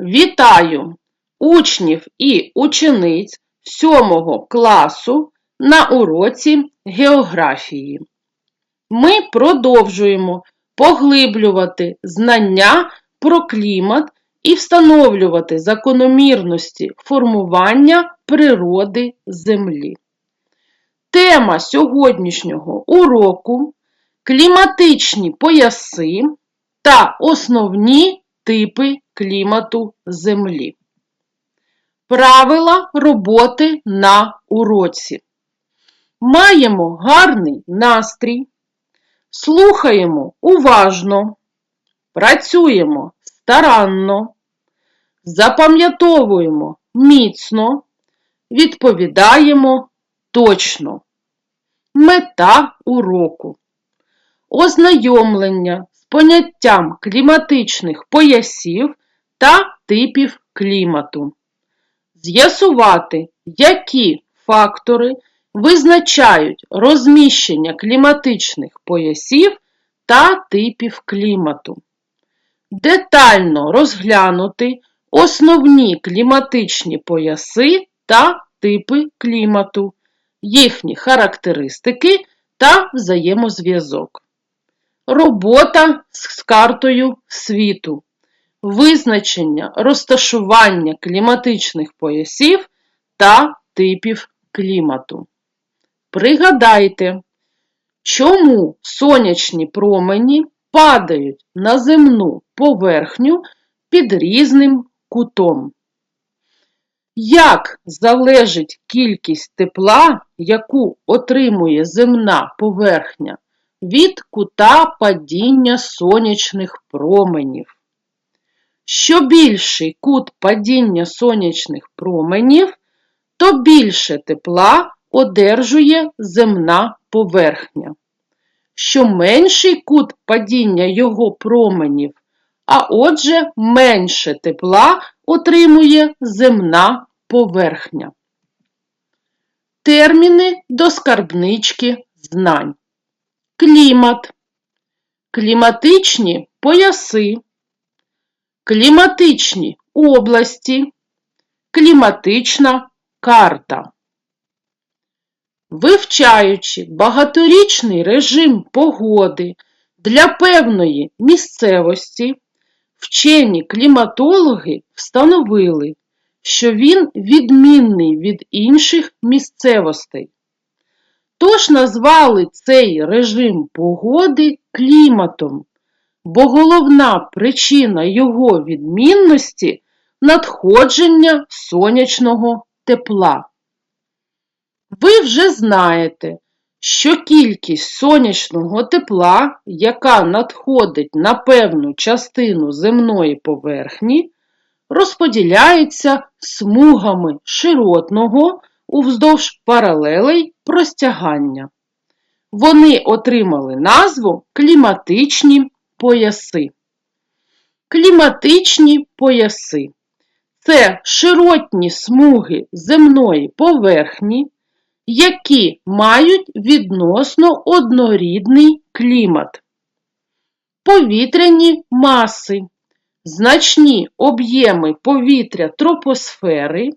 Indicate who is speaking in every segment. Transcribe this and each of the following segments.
Speaker 1: Вітаю учнів і учениць 7 класу на уроці географії. Ми продовжуємо поглиблювати знання про клімат і встановлювати закономірності формування природи Землі. Тема сьогоднішнього уроку кліматичні пояси та основні типи клімату Землі. Правила роботи на уроці. Маємо гарний настрій, слухаємо уважно, працюємо старанно, запам'ятовуємо міцно, відповідаємо точно. Мета уроку. Ознайомлення з поняттям кліматичних поясів та типів клімату. З'ясувати, які фактори визначають розміщення кліматичних поясів та типів клімату. Детально розглянути основні кліматичні пояси та типи клімату, їхні характеристики та взаємозв'язок. Робота з картою світу. Визначення розташування кліматичних поясів та типів клімату. Пригадайте, чому сонячні промені падають на земну поверхню під різним кутом. Як залежить кількість тепла, яку отримує земна поверхня від кута падіння сонячних променів? Що більший кут падіння сонячних променів, то більше тепла одержує земна поверхня. Що менший кут падіння його променів, а отже менше тепла отримує земна поверхня. Терміни до скарбнички знань. Клімат, кліматичні пояси, кліматичні області, кліматична карта. Вивчаючи багаторічний режим погоди для певної місцевості, вчені кліматологи встановили, що він відмінний від інших місцевостей. Тож назвали цей режим погоди кліматом, бо головна причина його відмінності надходження сонячного тепла. Ви вже знаєте, що кількість сонячного тепла, яка надходить на певну частину земної поверхні, розподіляється смугами широтного уздовж паралелей простягання. Вони отримали назву кліматичні пояси. Кліматичні пояси це широтні смуги земної поверхні, які мають відносно однорідний клімат. Повітряні маси, значні об'єми повітря тропосфери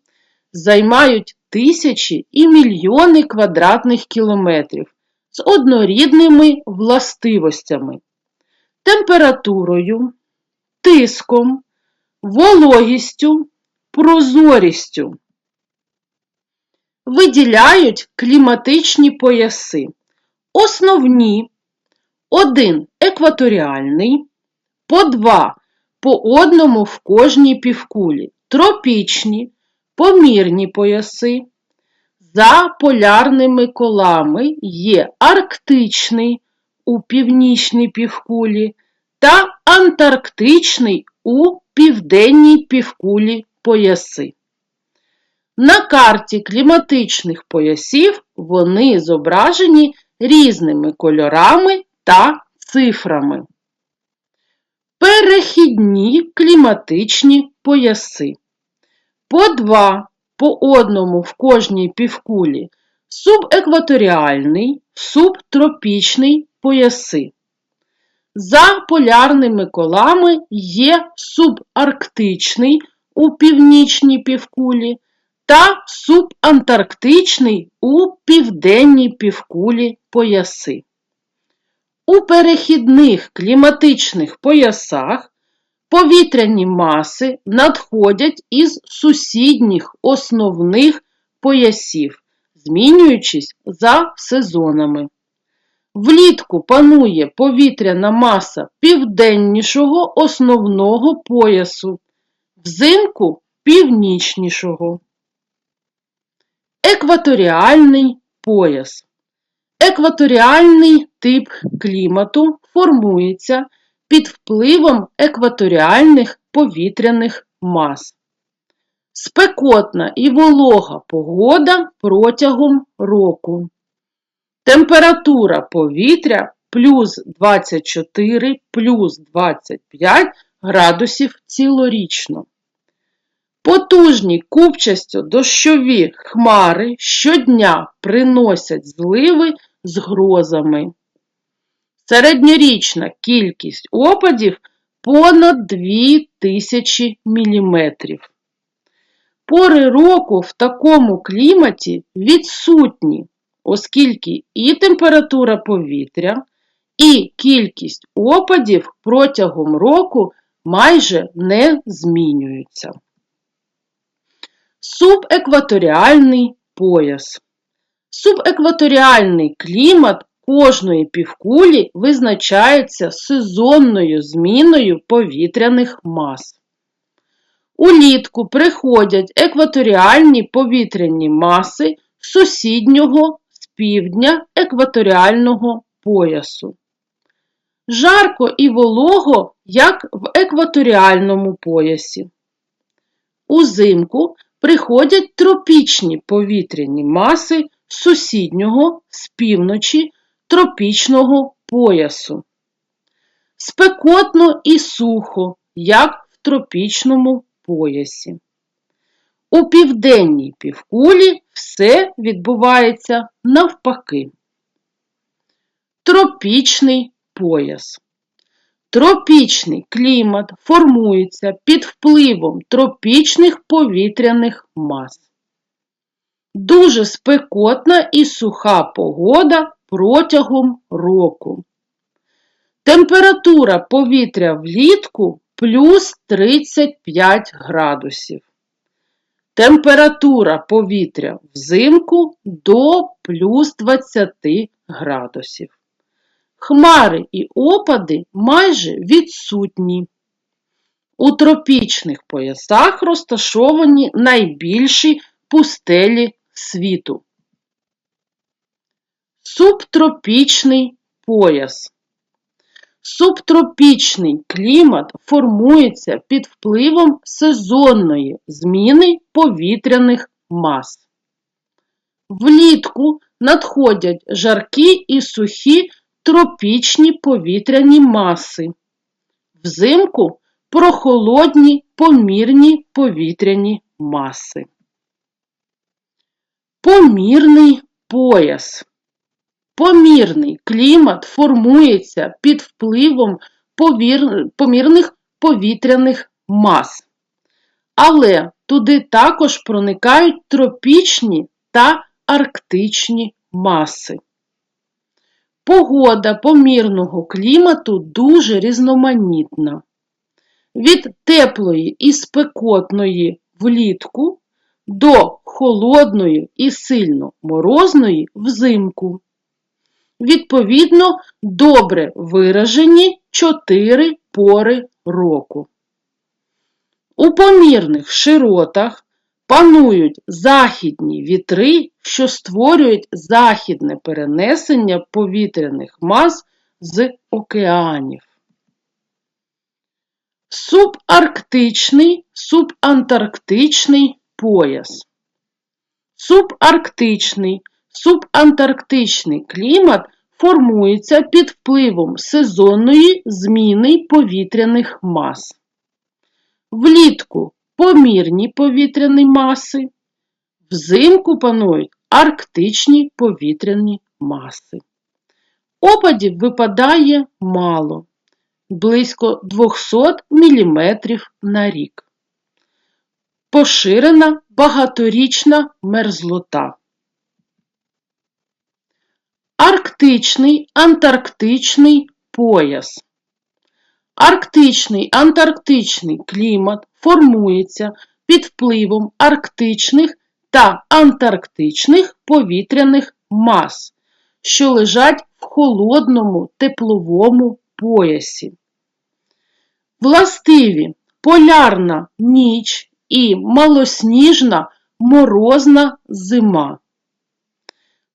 Speaker 1: займають тисячі і мільйони квадратних кілометрів з однорідними властивостями, температурою, тиском, вологістю, прозорістю виділяють кліматичні пояси. Основні один екваторіальний, по два по одному в кожній півкулі, тропічні, помірні пояси. За полярними колами є арктичний у північній півкулі та антарктичний у південній півкулі пояси. На карті кліматичних поясів вони зображені різними кольорами та цифрами. Перехідні кліматичні пояси. По два по одному в кожній півкулі субекваторіальний, субтропічний пояси. За полярними колами є субарктичний у північній півкулі та субантарктичний у південній півкулі пояси. У перехідних кліматичних поясах повітряні маси надходять із сусідніх основних поясів, змінюючись за сезонами. Влітку панує повітряна маса південнішого основного поясу, взимку північнішого. Екваторіальний пояс. Екваторіальний тип клімату формується під впливом екваторіальних повітряних мас. Спекотна і волога погода протягом року. Температура повітря плюс 24 плюс 25 градусів цілорічно. Потужні купчасто дощові хмари щодня приносять зливи з грозами. Середньорічна кількість опадів понад 2000 мм. Пори року в такому кліматі відсутні, оскільки і температура повітря, і кількість опадів протягом року майже не змінюються. Субекваторіальний пояс. Субекваторіальний клімат кожної півкулі визначається сезонною зміною повітряних мас. Улітку приходять екваторіальні повітряні маси сусіднього півдня екваторіального поясу. Жарко і волого, як в екваторіальному поясі. Узимку приходять тропічні повітряні маси сусіднього з півночі тропічного поясу. Спекотно і сухо, як в тропічному поясі. У південній півкулі все відбувається навпаки. Тропічний пояс. Тропічний клімат формується під впливом тропічних повітряних мас. Дуже спекотна і суха погода протягом року. Температура повітря влітку плюс 35 градусів. Температура повітря взимку до плюс 20 градусів. Хмари і опади майже відсутні. У тропічних поясах розташовані найбільші пустелі світу. Субтропічний пояс. Субтропічний клімат формується під впливом сезонної зміни повітряних мас. Влітку надходять жаркі і сухі тропічні повітряні маси. Взимку прохолодні помірні повітряні маси. Помірний пояс. Помірний клімат формується під впливом помірних повітряних мас. Але туди також проникають тропічні та арктичні маси. Погода помірного клімату дуже різноманітна. Від теплої і спекотної влітку до холодної і сильно морозної взимку. Відповідно, добре виражені чотири пори року. У помірних широтах панують західні вітри, що створюють західне перенесення повітряних мас з океанів. Субарктичний, субантарктичний пояс. Субарктичний, субантарктичний клімат формується під впливом сезонної зміни повітряних мас. Влітку помірні повітряні маси, взимку панують арктичні повітряні маси. Опадів випадає мало. близько 200 мм на рік. Поширена багаторічна мерзлота. Арктичний антарктичний пояс. Арктичний антарктичний клімат формується під впливом арктичних та антарктичних повітряних мас, що лежать в холодному тепловому поясі. Властиві полярна ніч і малосніжна морозна зима.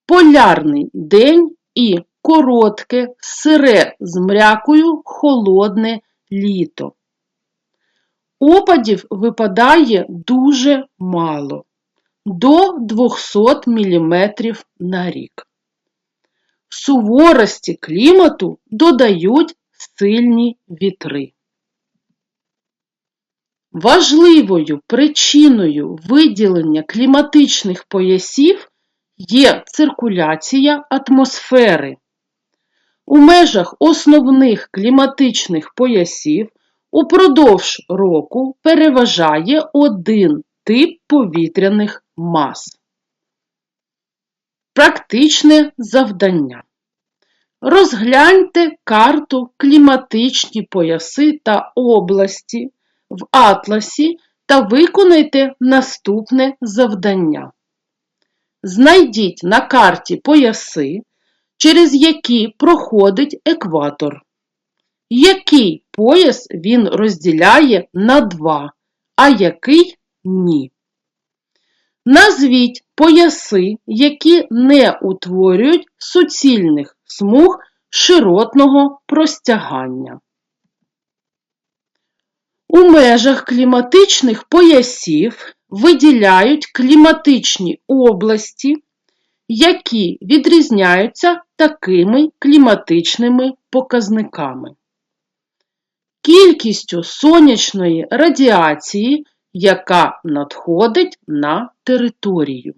Speaker 1: Полярний день і коротке, сире з мрякою холодне літо. Опадів випадає дуже мало до 200 мм на рік. Суворості клімату додають сильні вітри. Важливою причиною виділення кліматичних поясів є циркуляція атмосфери. У межах основних кліматичних поясів упродовж року переважає один тип повітряних мас. Практичне завдання. Розгляньте карту кліматичні пояси та області в атласі та виконайте наступне завдання. Знайдіть на карті пояси, через які проходить екватор. Який пояс він розділяє на два, а який ні. Назвіть пояси, які не утворюють суцільних смуг широтного простягання. У межах кліматичних поясів виділяють кліматичні області, які відрізняються такими кліматичними показниками. Кількістю сонячної радіації, яка надходить на територію,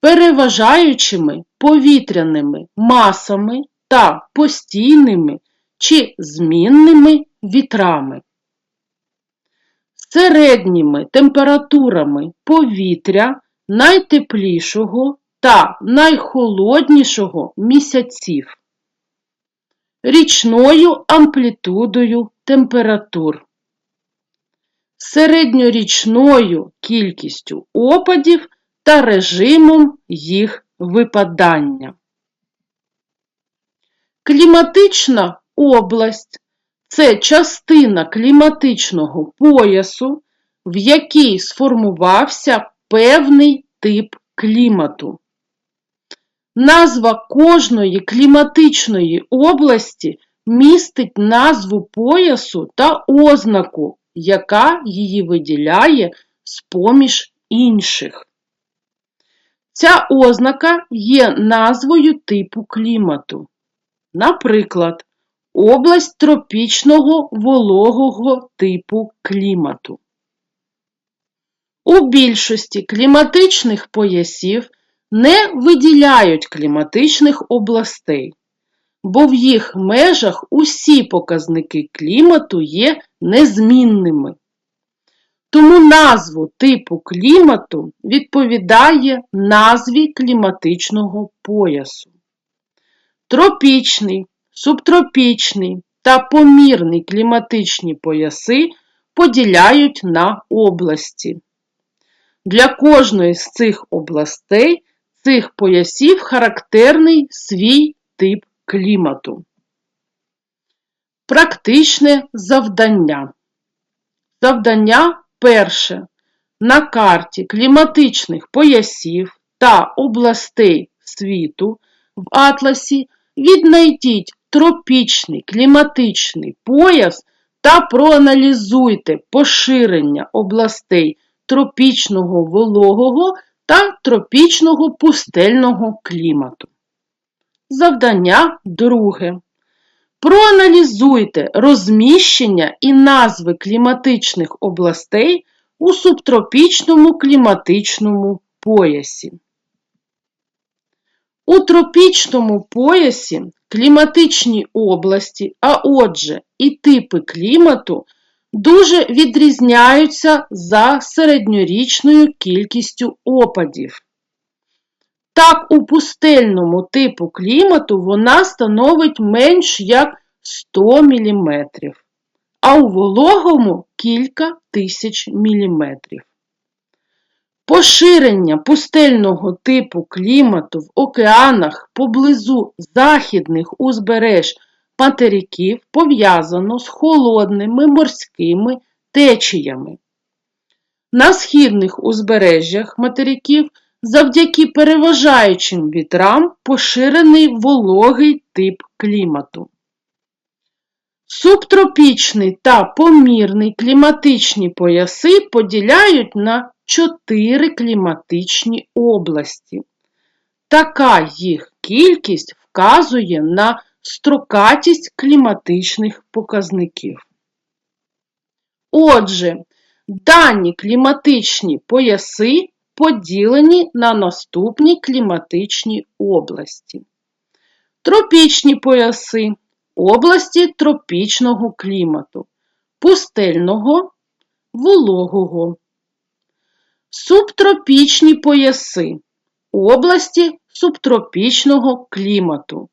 Speaker 1: переважаючими повітряними масами та постійними чи змінними вітрами середніми температурами повітря найтеплішого та найхолоднішого місяців, річною амплітудою температур, середньорічною кількістю опадів та режимом їх випадання. Кліматична область це частина кліматичного поясу, в якій сформувався певний тип клімату. Назва кожної кліматичної області містить назву поясу та ознаку, яка її виділяє з-поміж інших. Ця ознака є назвою типу клімату. Наприклад, область тропічного вологого типу клімату. У більшості кліматичних поясів не виділяють кліматичних областей, бо в їх межах усі показники клімату є незмінними. Тому назву типу клімату відповідає назві кліматичного поясу. Тропічний Субтропічний та помірний кліматичні пояси поділяють на області. Для кожної з цих областей цих поясів характерний свій тип клімату. Практичне завдання. Завдання перше. На карті кліматичних поясів та областей світу в атласі віднайдіть тропічний кліматичний пояс та проаналізуйте поширення областей тропічного вологого та тропічного пустельного клімату. Завдання друге. Проаналізуйте розміщення і назви кліматичних областей у субтропічному кліматичному поясі. У тропічному поясі кліматичні області, а отже, і типи клімату дуже відрізняються за середньорічною кількістю опадів. Так, у пустельному типу клімату вона становить менш як 100 мм, а у вологому кілька тисяч міліметрів. Поширення пустельного типу клімату в океанах поблизу західних узбереж материків пов'язано з холодними морськими течіями. На східних узбережжях материків завдяки переважаючим вітрам поширений вологий тип клімату. Субтропічний та помірний кліматичні пояси поділяють на чотири кліматичні області. Така їх кількість вказує на строкатість кліматичних показників. Отже, дані кліматичні пояси поділені на наступні кліматичні області. Тропічні пояси області тропічного клімату, пустельного, вологого. Субтропічні пояси області субтропічного клімату,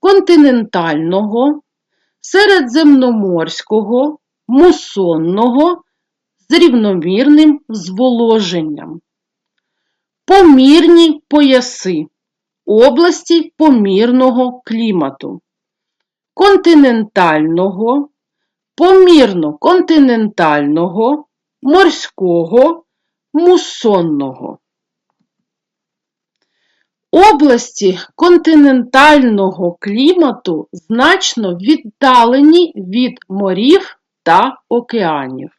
Speaker 1: континентального, середземноморського, мусонного з рівномірним зволоженням. Помірні пояси області помірного клімату, континентального, помірно-континентального, морського, мусонного. Області континентального клімату значно віддалені від морів та океанів.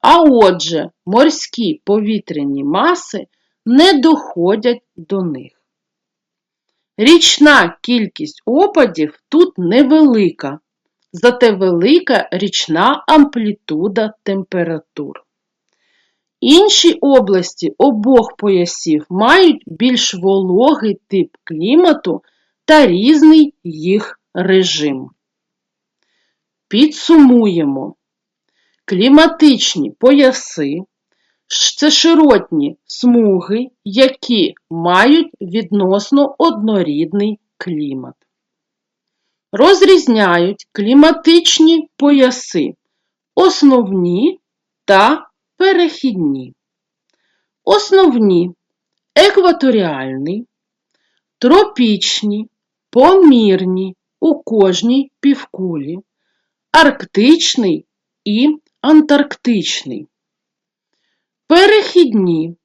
Speaker 1: А отже, морські повітряні маси не доходять до них. Річна кількість опадів тут невелика, зате велика річна амплітуда температур. Інші області обох поясів мають більш вологий тип клімату та різний їх режим. Підсумуємо. Кліматичні пояси це широтні смуги, які мають відносно однорідний клімат. Розрізняють кліматичні пояси, основні та перехідні. Основні екваторіальний, тропічні, помірні у кожній півкулі, арктичний і антарктичний. Перехідні,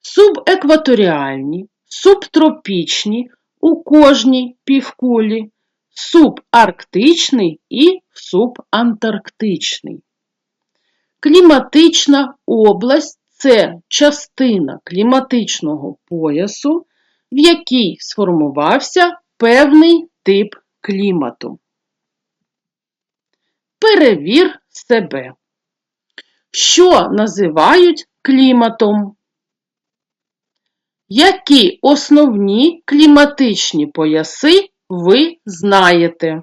Speaker 1: субекваторіальні, субтропічні у кожній півкулі, субарктичний і субантарктичний. Кліматична область це частина кліматичного поясу, в якій сформувався певний тип клімату. Перевір себе. Що називають кліматом? Які основні кліматичні пояси ви знаєте?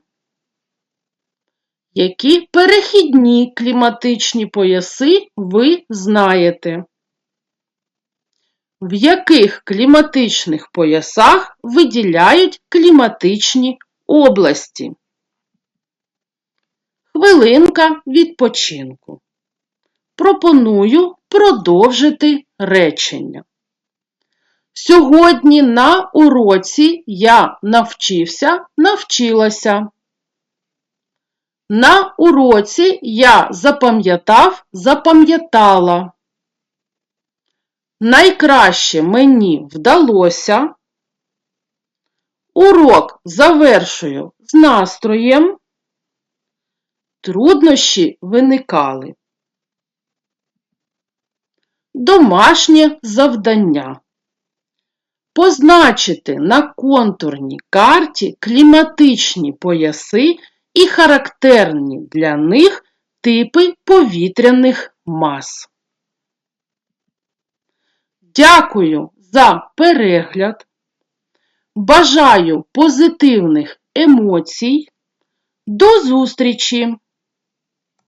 Speaker 1: Які перехідні кліматичні пояси ви знаєте? В яких кліматичних поясах виділяють кліматичні області? Хвилинка відпочинку. Пропоную продовжити речення. Сьогодні на уроці я навчився, навчилася. На уроці я запам'ятав, запам'ятала. Найкраще мені вдалося. Урок завершую з настроєм. Труднощі виникали. Домашнє завдання. Позначити на контурній карті кліматичні пояси і характерні для них типи повітряних мас. Дякую за перегляд. Бажаю позитивних емоцій. До зустрічі!